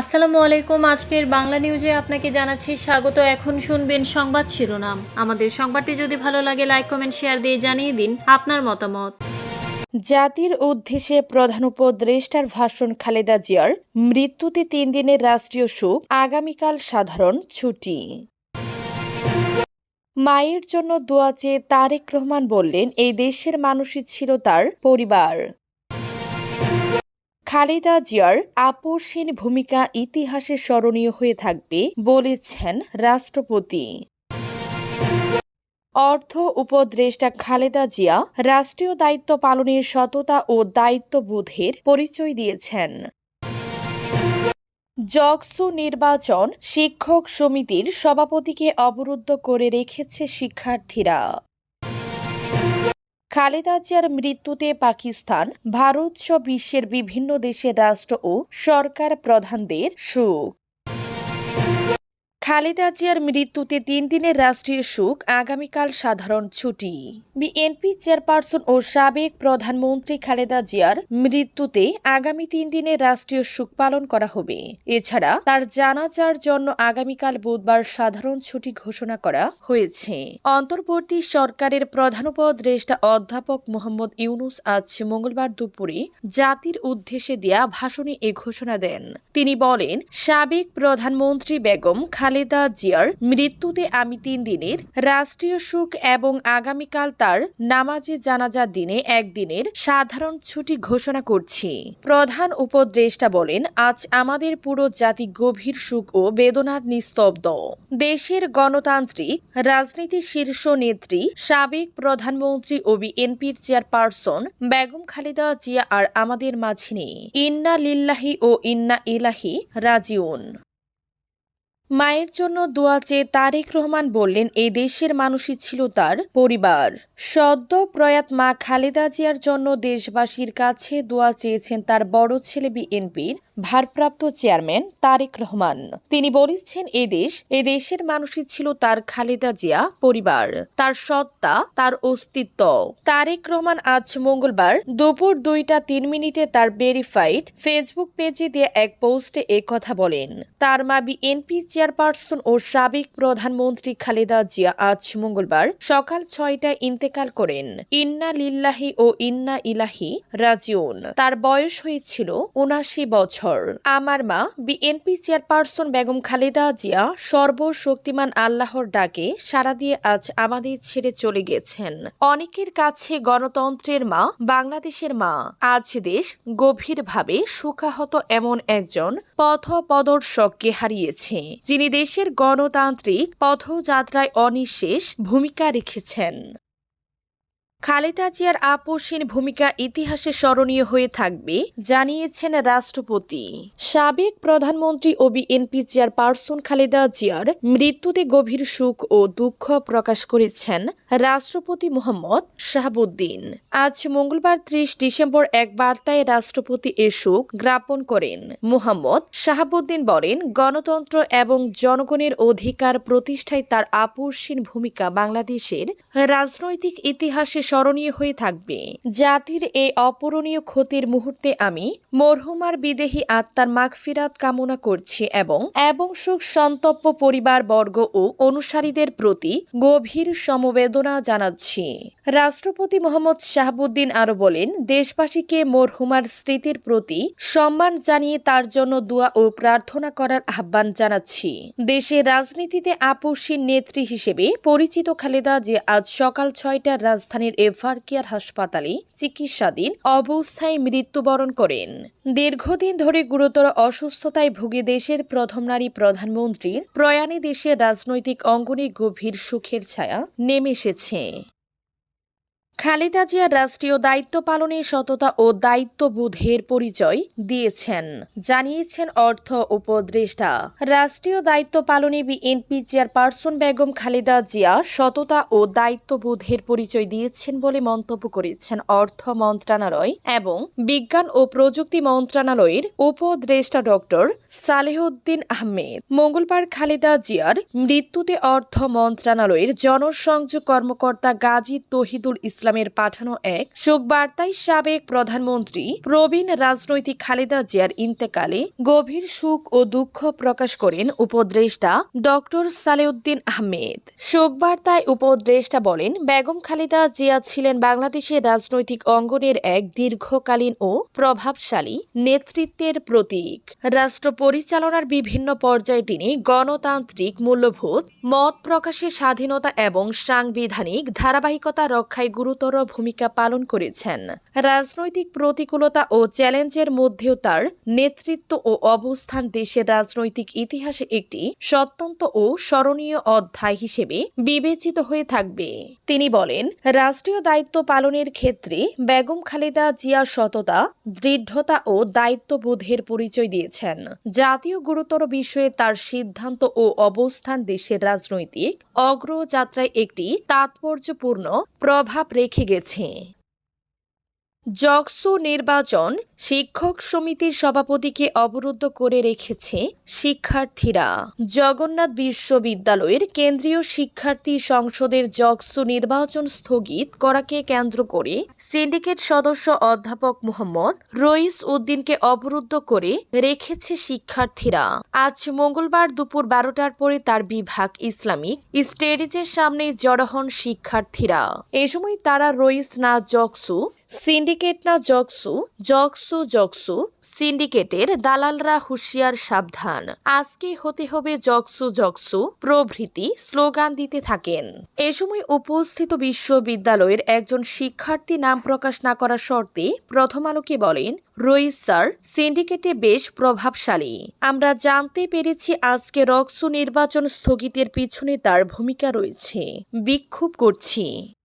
আসসালামু আলাইকুম। আজকের বাংলা নিউজে আপনাকে জানাচ্ছি স্বাগত। এখন শুনবেন সংবাদ শিরোনাম। আমাদের সংবাদটি যদি ভালো লাগে লাইক কমেন্ট শেয়ার দিয়ে জানিয়ে দিন আপনার মতামত। জাতির উদ্দেশ্যে প্রধান উপদেষ্টার ভাষণ খালেদা জিয়ার মৃত্যুতে তিন দিনের রাষ্ট্রীয় শোক, আগামীকাল সাধারণ ছুটি। মায়ের জন্য দোয়া চেয়ে তারেক রহমান বললেন, এই দেশের মানুষই ছিল তার পরিবার। খালেদা জিয়ার আপোষহীন ভূমিকা ইতিহাসে স্মরণীয় হয়ে থাকবে বলেছেন রাষ্ট্রপতি। অর্থ উপদেষ্টা খালেদা জিয়া রাষ্ট্রীয় দায়িত্ব পালনের সততা ও দায়িত্ববোধের পরিচয় দিয়েছেন। জকসু নির্বাচন শিক্ষক সমিতির সভাপতিকে অবরুদ্ধ করে রেখেছে শিক্ষার্থীরা। খালেদা জিয়ার মৃত্যুতে পাকিস্তান ভারত সহ বিশ্বের বিভিন্ন দেশের রাষ্ট্র ও সরকার প্রধানদের শোক। খালেদা জিয়ার মৃত্যুতে তিন দিনের রাষ্ট্রীয় শোক, আগামীকাল সাধারণ ছুটি। বিএনপি চেয়ারপারসন ও সাবেক প্রধানমন্ত্রী খালেদা জিয়ার মৃত্যুতে আগামী তিন দিনের রাষ্ট্রীয় শোক পালন করা হবে। এছাড়া তার জানাজার জন্য আগামীকাল বুধবার সাধারণ ছুটি ঘোষণা করা হয়েছে। অন্তর্বর্তী সরকারের প্রধান উপদেষ্টা অধ্যাপক মোহাম্মদ ইউনুস আজ মঙ্গলবার দুপুরে জাতির উদ্দেশ্যে দেয়া ভাষণে এ ঘোষণা দেন। তিনি বলেন, সাবেক প্রধানমন্ত্রী বেগম খালেদা জিয়ার মৃত্যুতে আমি তিন দিনের রাষ্ট্রীয় শোক এবং আগামীকাল তার নামাজে জানাজার দিনে একদিনের সাধারণ ছুটি ঘোষণা করছি। প্রধান উপদেষ্টা বলেন, আজ আমাদের পুরো জাতি গভীর সুখ ও বেদনার নিস্তব্ধ। দেশের গণতান্ত্রিক, রাজনীতির শীর্ষ নেত্রী, সাবেক প্রধানমন্ত্রী ও বিএনপির চেয়ারপারসন বেগম খালেদা জিয়া আর আমাদের মাঝে নেই। ইন্না লিল্লাহি ও ইন্না ইলাহি রাজিউন। মায়ের জন্য দোয়া চেয়ে তারেক রহমান বললেন এই দেশের মানুষই ছিল তার পরিবার। সদ্য প্রয়াত মা খালেদা জিয়ার জন্য দেশবাসীর কাছে দোয়া চেয়েছেন তার বড় ছেলে বিএনপির ভারপ্রাপ্ত চেয়ারম্যান তারেক রহমান। তিনি বলেছেন, এ দেশ, এ দেশের মানুষই ছিল তার খালেদা জিয়া পরিবার। তার সত্তা, তার অস্তিত্ব। তারেক রহমান আজ মঙ্গলবার দুপুর দুইটা তিন মিনিটে তার ভেরিফাইড ফেসবুক পেজে দিয়ে এক পোস্টে কথা বলেন। তার মা বিএনপি চেয়ারপারসন ও সাবেক প্রধানমন্ত্রী খালেদা জিয়া আজ মঙ্গলবার সকাল ছয়টায় ইন্তেকাল করেন। ইন্না লিল্লাহি ও ইন্না ইলাহি রাজিউন। তার বয়স হয়েছিল উনাশি বছর। আমার মা, বিএনপি চেয়ারপারসন বেগম খালেদা জিয়া, সর্বশক্তিমান আল্লাহর ডাকে সাড়া দিয়ে আজ আমাদের ছেড়ে চলে গেছেন। অনেকের কাছে গণতন্ত্রের মা, বাংলাদেশের মা। আজ দেশ গভীরভাবে সুখাহত এমন একজন পথ প্রদর্শককে হারিয়েছে। যিনি দেশের গণতান্ত্রিক পথযাত্রায় অনিঃশেষ ভূমিকা রেখেছেন। খালেদা জিয়ার আপোষহীন ভূমিকা ইতিহাসে স্মরণীয় হয়ে থাকবে, জানিয়েছেন রাষ্ট্রপতি। সাবেক প্রধানমন্ত্রী ও বিএনপি চেয়ারপারসন খালেদা জিয়ার মৃত্যুতে গভীর সুখ ও দুঃখ প্রকাশ করেছেন রাষ্ট্রপতি মোহাম্মদ শাহাবুদ্দিন। আজ মঙ্গলবার ত্রিশ ডিসেম্বর এক বার্তায় রাষ্ট্রপতি এ শোক জ্ঞাপন করেন। মোহাম্মদ শাহাবুদ্দিন বলেন, গণতন্ত্র এবং জনগণের অধিকার প্রতিষ্ঠায় তার আপোষহীন ভূমিকা বাংলাদেশের রাজনৈতিক ইতিহাসে স্মরণীয় হয়ে থাকবে। জাতির এই অপূরণীয় ক্ষতির মুহূর্তে আমি মরহুমার বিদেহী আত্মার মাগফিরাত কামনা করছি এবং এবং সুখ সন্তপ্য পরিবার বর্গ ও অনুসারীদের প্রতি গভীর সমবেদনা জানাচ্ছি। রাষ্ট্রপতি মোহাম্মদ শাহাবুদ্দিন আরও বলেন, দেশবাসীকে মরহুমার স্মৃতির প্রতি সম্মান জানিয়ে তার জন্য দোয়া ও প্রার্থনা করার আহ্বান জানাচ্ছি। দেশের রাজনীতিতে আপোষী নেত্রী হিসেবে পরিচিত খালেদা যে আজ সকাল ছয়টার রাজধানীর এভার কেয়ার হাসপাতালে চিকিৎসাধীন অবস্থায় মৃত্যুবরণ করেন। দীর্ঘদিন ধরে গুরুতর অসুস্থতায় ভুগে দেশের প্রথম নারী প্রধানমন্ত্রীর প্রয়াণে দেশের রাজনৈতিক অঙ্গনে গভীর সুখের ছায়া নেমে এসেছে। খালেদা জিয়া রাষ্ট্রীয় দায়িত্ব পালনে সততা ও দায়িত্ববোধের পরিচয় দিয়েছেন। জানিয়েছেন অর্থ উপদেষ্টা। রাষ্ট্রীয় দায়িত্ব পালনে বিএনপি চেয়ারপারসন বেগম খালেদা জিয়া সততা ও দায়িত্ববোধের পরিচয় দিয়েছেন বলে মন্তব্য করেছেন অর্থ মন্ত্রণালয় এবং বিজ্ঞান ও প্রযুক্তি মন্ত্রণালয়ের উপদেষ্টা ডক্টর সালেহউদ্দিন আহমেদ। মঙ্গলবার খালেদা জিয়ার মৃত্যুতে অর্থ মন্ত্রণালয়ের জনসংযোগ কর্মকর্তা গাজী তহিদুল ইসলাম ইসলামের পাঠানো এক শোক বার্তায় সাবেক প্রধানমন্ত্রী প্রবীণ রাজনৈতিক খালেদা জিয়ার ইন্তেকালে গভীর সুখ ও দুঃখ প্রকাশ করেন উপদেষ্টা ডক্টর সালেউদ্দিন আহমেদ। শোক বার্তায় উপদেষ্টা বলেন, বেগম খালেদা জিয়া ছিলেন বাংলাদেশের রাজনৈতিক অঙ্গনের এক দীর্ঘকালীন ও প্রভাবশালী নেতৃত্বের প্রতীক। রাষ্ট্র পরিচালনার বিভিন্ন পর্যায়ে তিনি গণতান্ত্রিক মূল্যবোধ, মত প্রকাশের স্বাধীনতা এবং সাংবিধানিক ধারাবাহিকতা রক্ষায় গুরুতর ভূমিকা পালন করেছেন। রাজনৈতিক প্রতিকূলতা ও চ্যালেঞ্জের মধ্যেও তার নেতৃত্ব ও অবস্থান দেশের রাজনৈতিক ইতিহাসে একটি সত্যন্ত ও স্মরণীয় অধ্যায় হিসেবে বিবেচিত হয়ে থাকবে। তিনি বলেন, রাষ্ট্রীয় দায়িত্ব পালনের ক্ষেত্রে বেগম খালেদা জিয়া সততা, দৃঢ়তা ও দায়িত্ববোধের পরিচয় দিয়েছেন। জাতীয় গুরুতর বিষয়ে তার সিদ্ধান্ত ও অবস্থান দেশের রাজনৈতিক অগ্রযাত্রায় একটি তাৎপর্যপূর্ণ প্রভাব রেখে গেছে। জকসু নির্বাচন শিক্ষক সমিতির সভাপতিকে অবরুদ্ধ করে রেখেছে শিক্ষার্থীরা। জগন্নাথ বিশ্ববিদ্যালয়ের কেন্দ্রীয় শিক্ষার্থী সংসদের জকসু নির্বাচন স্থগিত করাকে কেন্দ্র করে সিন্ডিকেট সদস্য অধ্যাপক মোহাম্মদ রইস উদ্দিনকে অবরুদ্ধ করে রেখেছে শিক্ষার্থীরা। আজ মঙ্গলবার দুপুর বারোটার পরে তার বিভাগ ইসলামিক স্টেডিজের সামনে জড়ো হন শিক্ষার্থীরা। এ সময় তারা রইস না জকসু সিন্ডিকেট না জকসু জকসু জকসু সিন্ডিকেটের দালালরা হুঁশিয়ার সাবধান। আজকে হতে হবে জকসু জকসু প্রভৃতি স্লোগান দিতে থাকেন। এ সময় উপস্থিত বিশ্ববিদ্যালয়ের একজন শিক্ষার্থী নাম প্রকাশ না করার শর্তে প্রথম আলোকে বলেন, রইস স্যার, সিন্ডিকেটে বেশ প্রভাবশালী। আমরা জানতে পেরেছি আজকে রক্সু নির্বাচন স্থগিতের পিছনে তার ভূমিকা রয়েছে। বিক্ষোভ করছি।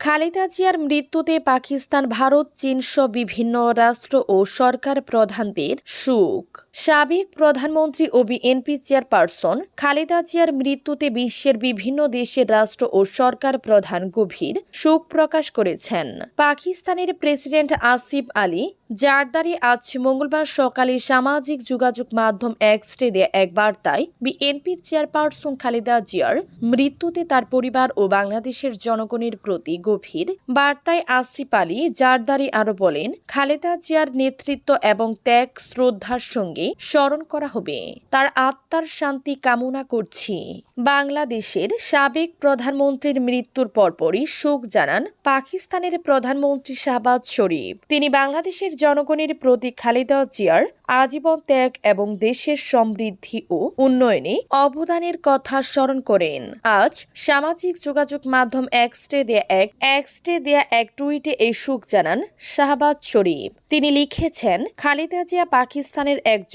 খালেদা জিয়ার মৃত্যুতে পাকিস্তান, ভারত, চীন সহ বিভিন্ন রাষ্ট্র ও সরকার প্রধানদের সুখ সাবেক প্রধানমন্ত্রী ও বিএনপি চেয়ারপারসন খালেদা জিয়ার মৃত্যুতে বিশ্বের বিভিন্ন দেশের রাষ্ট্র ও সরকার প্রধান গভীর শোক প্রকাশ করেছেন। পাকিস্তানের প্রেসিডেন্ট আসিফ আলী জারদারি আজ মঙ্গলবার সকালে সামাজিক যোগাযোগ মাধ্যম এক্সটে দেয়া এক বার্তায় বিএনপির চেয়ারপারসন খালেদা জিয়ার মৃত্যুতে তার পরিবার ও বাংলাদেশের জনগণের প্রতি গভীর বার্তায় আসিফ আলী জারদারি আরও বলেন, খালেদা জিয়ার নেতৃত্ব এবং ত্যাগ শ্রদ্ধার সঙ্গে স্মরণ করা হবে। তার আত্মার শান্তি কামনা করছি। বাংলাদেশের সাবেক প্রধানমন্ত্রীর মৃত্যুর পরপরই শোক জানান পাকিস্তানের প্রধানমন্ত্রী শাহবাজ শরীফ। তিনি বাংলাদেশের জনগণের প্রতি খালেদা জিয়ার আজীবন ত্যাগ এবং দেশের সমৃদ্ধি ও উন্নয়নে অবদানের কথা স্মরণ করেন। আজ সামাজিক যোগাযোগ মাধ্যম এক্সটে দেয়া এক এক্সটে দেয়া এক টুইটে এই সুখ জানান শাহবাজ শরীফ। তিনি লিখেছেন, খালেদা জিয়া পাকিস্তানের একজন